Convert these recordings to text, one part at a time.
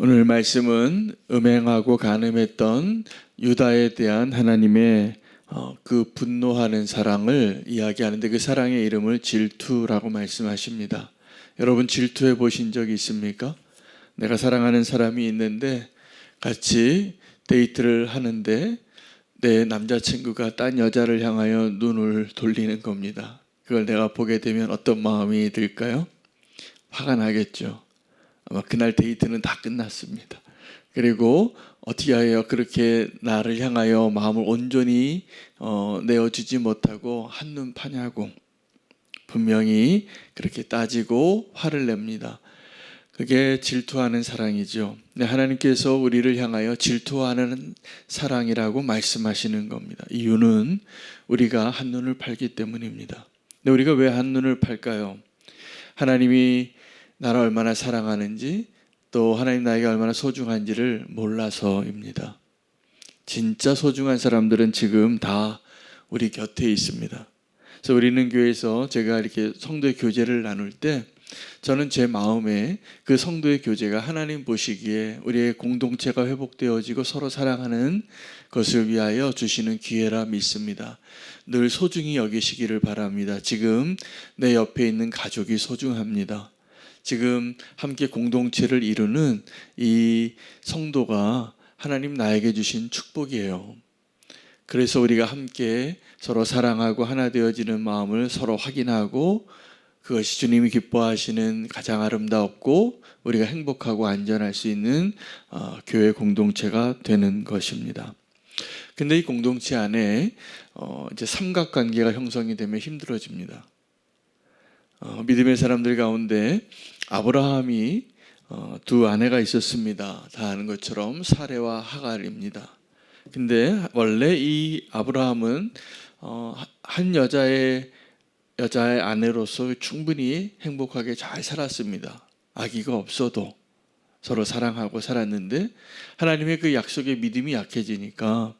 오늘 말씀은 음행하고 간음했던 유다에 대한 하나님의 어, 그 분노하는 사랑을 이야기하는데 그 사랑의 이름을 질투라고 말씀하십니다. 여러분 질투해 보신 적 있습니까? 내가 사랑하는 사람이 있는데 같이 데이트를 하는데 내 남자친구가 딴 여자를 향하여 눈을 돌리는 겁니다. 그걸 내가 보게 되면 어떤 마음이 들까요? 화가 나겠죠. 아마 그날 데이트는 다 끝났습니다. 그리고 어떻게 하여 그렇게 나를 향하여 마음을 온전히 어, 내어주지 못하고 한눈 파냐고 분명히 그렇게 따지고 화를 냅니다. 그게 질투하는 사랑이죠. 네, 하나님께서 우리를 향하여 질투하는 사랑이라고 말씀하시는 겁니다. 이유는 우리가 한눈을 팔기 때문입니다. 근데 우리가 왜 한눈을 팔까요? 하나님이 나를 얼마나 사랑하는지 또 하나님 나에게 얼마나 소중한지를 몰라서입니다. 진짜 소중한 사람들은 지금 다 우리 곁에 있습니다. 그래서 우리는 교회에서 제가 이렇게 성도의 교제를 나눌 때 저는 제 마음에 그 성도의 교제가 하나님 보시기에 우리의 공동체가 회복되어지고 서로 사랑하는 것을 위하여 주시는 기회라 믿습니다. 늘 소중히 여기시기를 바랍니다. 지금 내 옆에 있는 가족이 소중합니다. 지금 함께 공동체를 이루는 이 성도가 하나님 나에게 주신 축복이에요. 그래서 우리가 함께 서로 사랑하고 하나 되어지는 마음을 서로 확인하고 그것이 주님이 기뻐하시는 가장 아름답고 우리가 행복하고 안전할 수 있는 어, 교회 공동체가 되는 것입니다. 근데 이 공동체 안에 어, 이제 삼각관계가 형성이 되면 힘들어집니다. 어, 믿음의 사람들 가운데 아브라함이 어, 두 아내가 있었습니다. 다 아는 것처럼 사레와 하갈입니다. 근데 원래 이 아브라함은 어, 한 여자의 여자의 아내로서 충분히 행복하게 잘 살았습니다. 아기가 없어도 서로 사랑하고 살았는데 하나님의 그 약속에 믿음이 약해지니까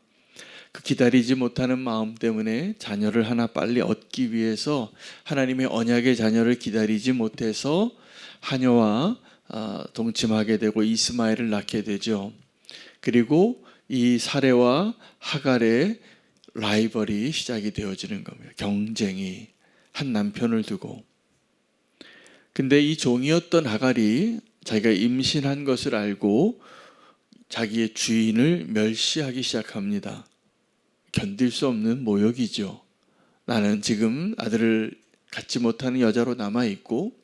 그 기다리지 못하는 마음 때문에 자녀를 하나 빨리 얻기 위해서 하나님의 언약의 자녀를 기다리지 못해서 하녀와 아, 동침하게 되고 이스마엘을 낳게 되죠. 그리고 이 사례와 하갈의 라이벌이 시작이 되어지는 겁니다. 경쟁이 한 남편을 두고. 근데 이 종이었던 하갈이 자기가 임신한 것을 알고 자기의 주인을 멸시하기 시작합니다. 견딜 수 없는 모욕이죠. 나는 지금 아들을 갖지 못하는 여자로 남아 있고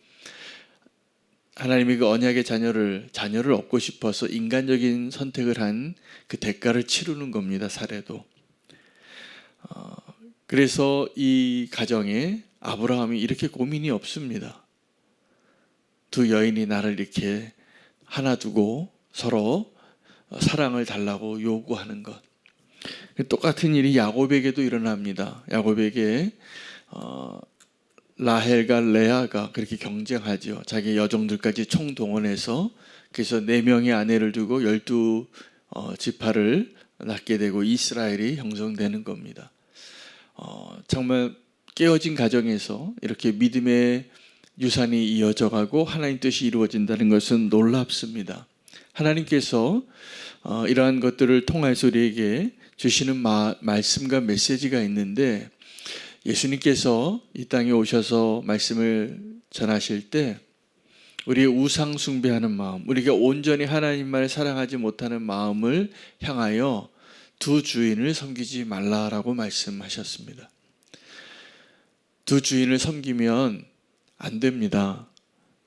하나님이 그 언약의 자녀를 자녀를 얻고 싶어서 인간적인 선택을 한 그 대가를 치르는 겁니다. 사례도. 어, 그래서 이 가정에 아브라함이 이렇게 고민이 없습니다. 두 여인이 나를 이렇게 하나 두고 서로 사랑을 달라고 요구하는 것. 똑같은 일이 야곱에게도 일어납니다. 야곱에게 어, 라헬과 레아가 그렇게 경쟁하죠. 자기 여종들까지 총동원해서 그래서 네 명의 아내를 두고 열두 어, 지파를 낳게 되고 이스라엘이 형성되는 겁니다. 어, 정말 깨어진 가정에서 이렇게 믿음의 유산이 이어져 가고 하나님 뜻이 이루어진다는 것은 놀랍습니다. 하나님께서 어, 이러한 것들을 통해서 우리에게 주시는 마, 말씀과 메시지가 있는데 예수님께서 이 땅에 오셔서 말씀을 전하실 때 우리의 우상 숭배하는 마음, 우리가 온전히 하나님만을 사랑하지 못하는 마음을 향하여 두 주인을 섬기지 말라라고 말씀하셨습니다. 두 주인을 섬기면 안 됩니다.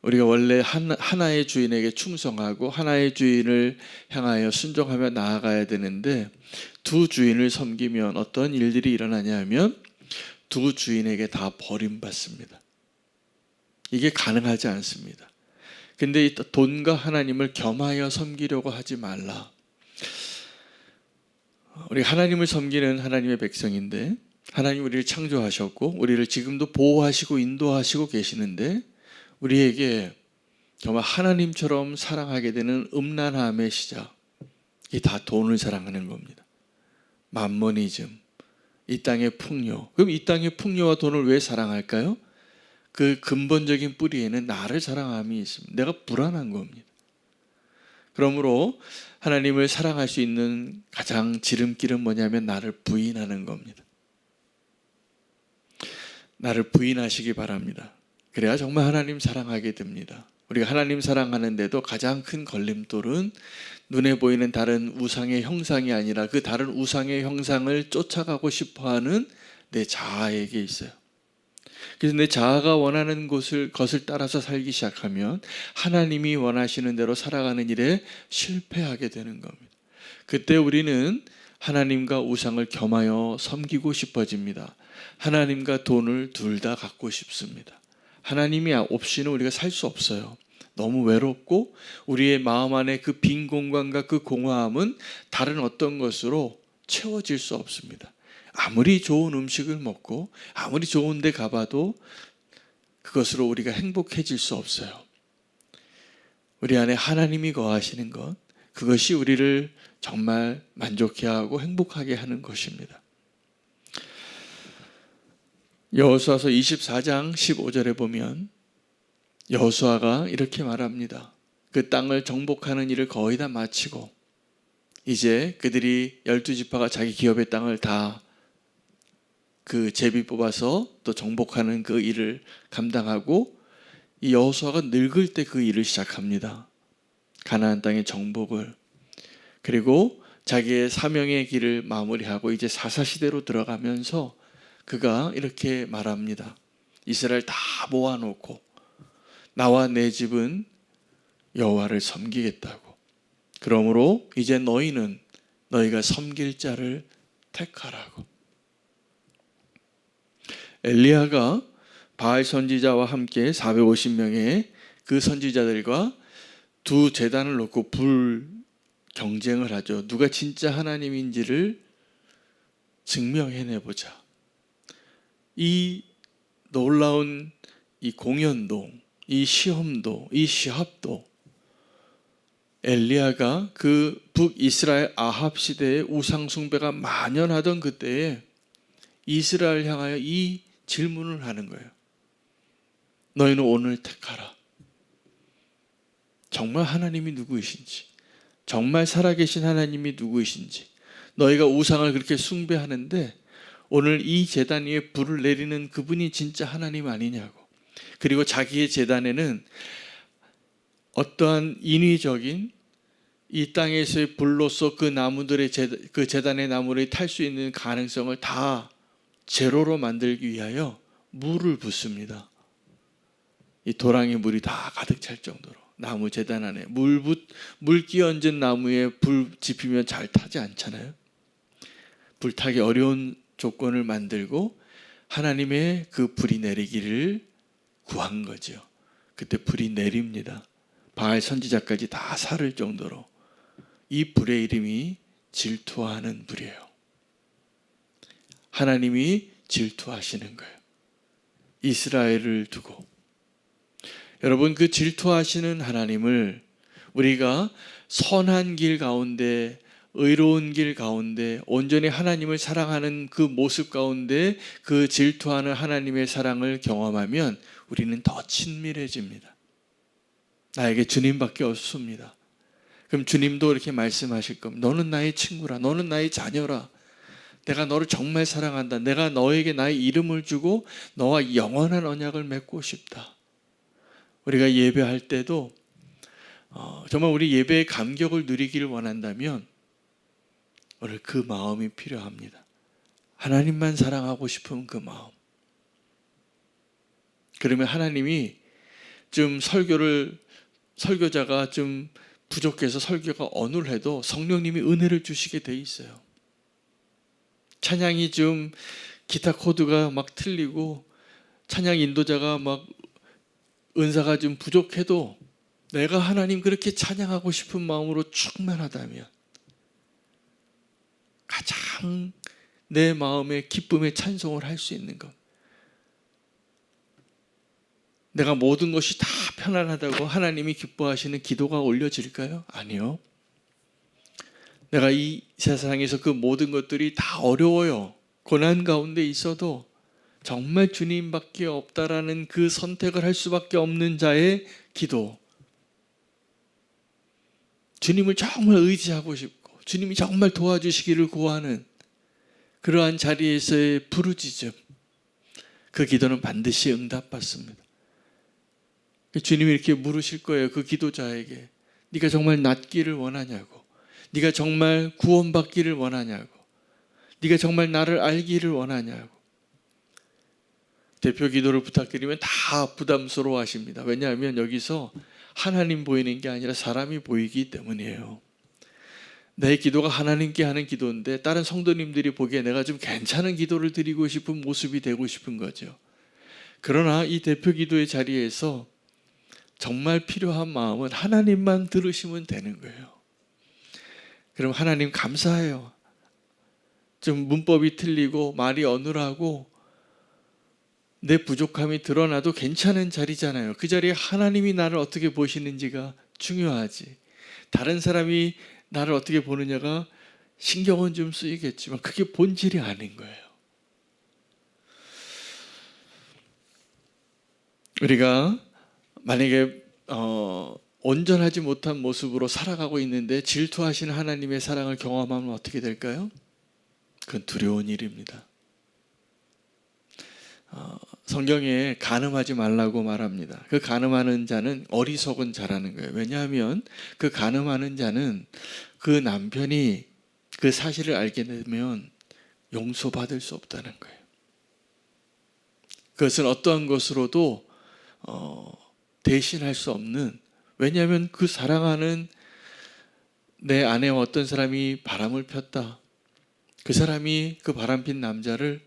우리가 원래 하나 의 주인에게 충성하고 하나의 주인을 향하여 순종하며 나아가야 되는데 두 주인을 섬기면 어떤 일들이 일어나냐면 두 주인에게 다 버림받습니다. 이게 가능하지 않습니다. 근데 이 돈과 하나님을 겸하여 섬기려고 하지 말라. 우리 하나님을 섬기는 하나님의 백성인데 하나님 우리를 창조하셨고 우리를 지금도 보호하시고 인도하시고 계시는데 우리에게 정말 하나님처럼 사랑하게 되는 음란함의 시작 이다 돈을 사랑하는 겁니다. 만머니즘 이 땅의 풍요. 그럼 이 땅의 풍요와 돈을 왜 사랑할까요? 그 근본적인 뿌리에는 나를 사랑함이 있습니다. 내가 불안한 겁니다. 그러므로 하나님을 사랑할 수 있는 가장 지름길은 뭐냐면 나를 부인하는 겁니다. 나를 부인하시기 바랍니다. 그래야 정말 하나님 사랑하게 됩니다. 우리가 하나님 사랑하는데도 가장 큰 걸림돌은 눈에 보이는 다른 우상의 형상이 아니라 그 다른 우상의 형상을 쫓아가고 싶어 하는 내 자아에게 있어요. 그래서 내 자아가 원하는 것을, 것을 따라서 살기 시작하면 하나님이 원하시는 대로 살아가는 일에 실패하게 되는 겁니다. 그때 우리는 하나님과 우상을 겸하여 섬기고 싶어집니다. 하나님과 돈을 둘 다 갖고 싶습니다. 하나님이 없이는 우리가 살 수 없어요. 너무 외롭고 우리의 마음 안에 그 빈 공간과 그 공허함은 다른 어떤 것으로 채워질 수 없습니다. 아무리 좋은 음식을 먹고 아무리 좋은 데 가봐도 그것으로 우리가 행복해질 수 없어요. 우리 안에 하나님이 거하시는 것, 그것이 우리를 정말 만족해 하고 행복하게 하는 것입니다. 여호수아서 24장 15절에 보면 여호수아가 이렇게 말합니다. 그 땅을 정복하는 일을 거의 다 마치고 이제 그들이 열두 지파가 자기 기업의 땅을 다 그 제비 뽑아서 또 정복하는 그 일을 감당하고 이 여호수아가 늙을 때 그 일을 시작합니다. 가나안 땅의 정복을 그리고 자기의 사명의 길을 마무리하고 이제 사사 시대로 들어가면서 그가 이렇게 말합니다. 이스라엘 다 모아놓고 나와 내 집은 여호와를 섬기겠다고. 그러므로 이제 너희는 너희가 섬길 자를 택하라고. 엘리야가 바알 선지자와 함께 450명의 그 선지자들과 두 재단을 놓고 불 경쟁을 하죠. 누가 진짜 하나님인지를 증명해내 보자. 이 놀라운 이 공연도, 이 시험도, 이 시합도 엘리야가 그 북이스라엘 아합 시대의 우상 숭배가 만연하던 그때에 이스라엘 향하여 이 질문을 하는 거예요. 너희는 오늘 택하라. 정말 하나님이 누구이신지, 정말 살아계신 하나님이 누구이신지, 너희가 우상을 그렇게 숭배하는데 오늘 이 재단 위에 불을 내리는 그분이 진짜 하나님 아니냐고. 그리고 자기의 재단에는 어떠한 인위적인 이 땅에서의 불로서 그 나무들의 재, 그 재단의 나무를 탈 수 있는 가능성을 다 제로로 만들기 위하여 물을 붓습니다. 이 도랑이 물이 다 가득 찰 정도로 나무 재단 안에 물붓 물 끼얹은 나무에 불 지피면 잘 타지 않잖아요. 불타기 어려운 조건을 만들고 하나님의 그 불이 내리기를 구한 거죠. 그때 불이 내립니다. 바알 선지자까지 다 살을 정도로 이 불의 이름이 질투하는 불이에요. 하나님이 질투하시는 거예요. 이스라엘을 두고 여러분 그 질투하시는 하나님을 우리가 선한 길 가운데 의로운 길 가운데 온전히 하나님을 사랑하는 그 모습 가운데 그 질투하는 하나님의 사랑을 경험하면 우리는 더 친밀해집니다. 나에게 주님밖에 없습니다. 그럼 주님도 이렇게 말씀하실 겁니다. 너는 나의 친구라. 너는 나의 자녀라. 내가 너를 정말 사랑한다. 내가 너에게 나의 이름을 주고 너와 영원한 언약을 맺고 싶다. 우리가 예배할 때도 어, 정말 우리 예배의 감격을 누리기를 원한다면 오늘 그 마음이 필요합니다. 하나님만 사랑하고 싶은 그 마음. 그러면 하나님이 좀 설교를 설교자가 좀 부족해서 설교가 어눌해도 성령님이 은혜를 주시게 돼 있어요. 찬양이 좀 기타 코드가 막 틀리고 찬양 인도자가 막 은사가 좀 부족해도 내가 하나님 그렇게 찬양하고 싶은 마음으로 충만하다면 가장 내 마음의 기쁨의 찬송을 할 수 있는 것. 내가 모든 것이 다 편안하다고 하나님이 기뻐하시는 기도가 올려질까요? 아니요. 내가 이 세상에서 그 모든 것들이 다 어려워요. 고난 가운데 있어도 정말 주님밖에 없다라는 그 선택을 할 수밖에 없는 자의 기도. 주님을 정말 의지하고 싶고 주님이 정말 도와주시기를 구하는 그러한 자리에서의 부르짖음 그 기도는 반드시 응답받습니다. 주님이 이렇게 물으실 거예요. 그 기도자에게 네가 정말 낫기를 원하냐고 네가 정말 구원받기를 원하냐고 네가 정말 나를 알기를 원하냐고 대표 기도를 부탁드리면 다 부담스러워 하십니다. 왜냐하면 여기서 하나님 보이는 게 아니라 사람이 보이기 때문이에요. 내 기도가 하나님께 하는 기도인데 다른 성도님들이 보기에 내가 좀 괜찮은 기도를 드리고 싶은 모습이 되고 싶은 거죠. 그러나 이 대표 기도의 자리에서 정말 필요한 마음은 하나님만 들으시면 되는 거예요. 그럼 하나님 감사해요. 좀 문법이 틀리고 말이 어눌하고 내 부족함이 드러나도 괜찮은 자리잖아요. 그 자리에 하나님이 나를 어떻게 보시는지가 중요하지. 다른 사람이 나를 어떻게 보느냐가 신경은 좀 쓰이겠지만 그게 본질이 아닌 거예요. 우리가 만약에 어, 온전하지 못한 모습으로 살아가고 있는데 질투하시는 하나님의 사랑을 경험하면 어떻게 될까요? 그건 두려운 일입니다. 어, 성경에 간음하지 말라고 말합니다. 그 간음하는 자는 어리석은 자라는 거예요. 왜냐하면 그 간음하는 자는 그 남편이 그 사실을 알게 되면 용서받을 수 없다는 거예요. 그것은 어떠한 것으로도 어, 대신할 수 없는 왜냐하면 그 사랑하는 내 아내와 어떤 사람이 바람을 폈다. 그 사람이 그 바람핀 남자를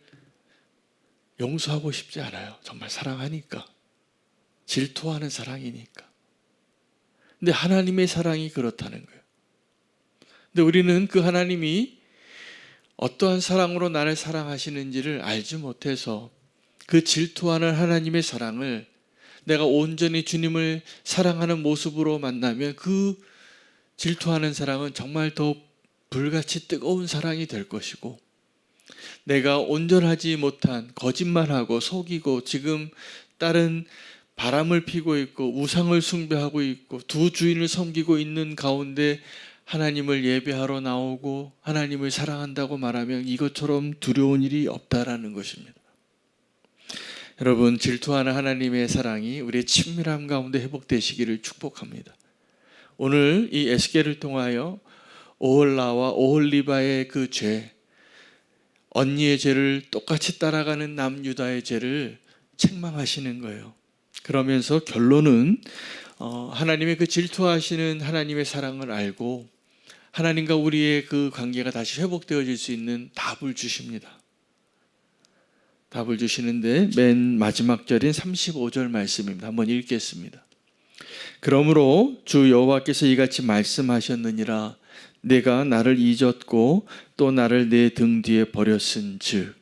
용서하고 싶지 않아요. 정말 사랑하니까. 질투하는 사랑이니까. 근데 하나님의 사랑이 그렇다는 거예요. 근데 우리는 그 하나님이 어떠한 사랑으로 나를 사랑하시는지를 알지 못해서 그 질투하는 하나님의 사랑을 내가 온전히 주님을 사랑하는 모습으로 만나면 그 질투하는 사랑은 정말 더 불같이 뜨거운 사랑이 될 것이고 내가 온전하지 못한 거짓말하고 속이고 지금 다른 바람을 피고 있고 우상을 숭배하고 있고 두 주인을 섬기고 있는 가운데 하나님을 예배하러 나오고 하나님을 사랑한다고 말하면 이것처럼 두려운 일이 없다라는 것입니다. 여러분 질투하는 하나님의 사랑이 우리의 친밀함 가운데 회복되시기를 축복합니다. 오늘 이 에스겔을 통하여 오홀라와 오홀리바의 그 죄, 언니의 죄를 똑같이 따라가는 남유다의 죄를 책망하시는 거예요. 그러면서 결론은 어, 하나님의 그 질투하시는 하나님의 사랑을 알고 하나님과 우리의 그 관계가 다시 회복되어질 수 있는 답을 주십니다. 답을 주시는데 맨 마지막 절인 35절 말씀입니다. 한번 읽겠습니다. 그러므로 주 여호와께서 이같이 말씀하셨느니라 내가 나를 잊었고 또 나를 내 등 뒤에 버렸은즉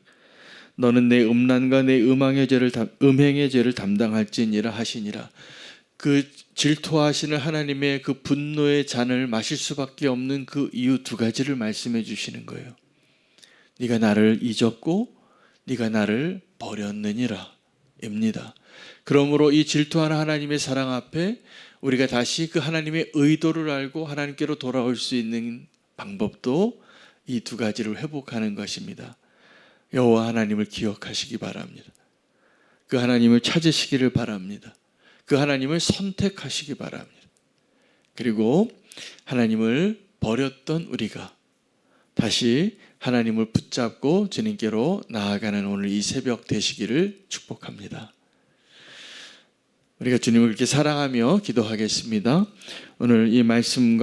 너는 내 음란과 내 음행의 죄를 음행의 죄를 담당할지니라 하시니라 그 질투하시는 하나님의 그 분노의 잔을 마실 수밖에 없는 그 이유 두 가지를 말씀해 주시는 거예요. 네가 나를 잊었고 네가 나를 버렸느니라 입니다. 그러므로 이 질투하는 하나님의 사랑 앞에 우리가 다시 그 하나님의 의도를 알고 하나님께로 돌아올 수 있는 방법도 이 두 가지를 회복하는 것입니다. 여호와 하나님을 기억하시기 바랍니다. 그 하나님을 찾으시기를 바랍니다. 그 하나님을 선택하시기 바랍니다. 그리고 하나님을 버렸던 우리가 다시 하나님을 붙잡고 주님께로 나아가는 오늘 이 새벽 되시기를 축복합니다. 우리가 주님을 그렇게 사랑하며 기도하겠습니다. 오늘 이 말씀과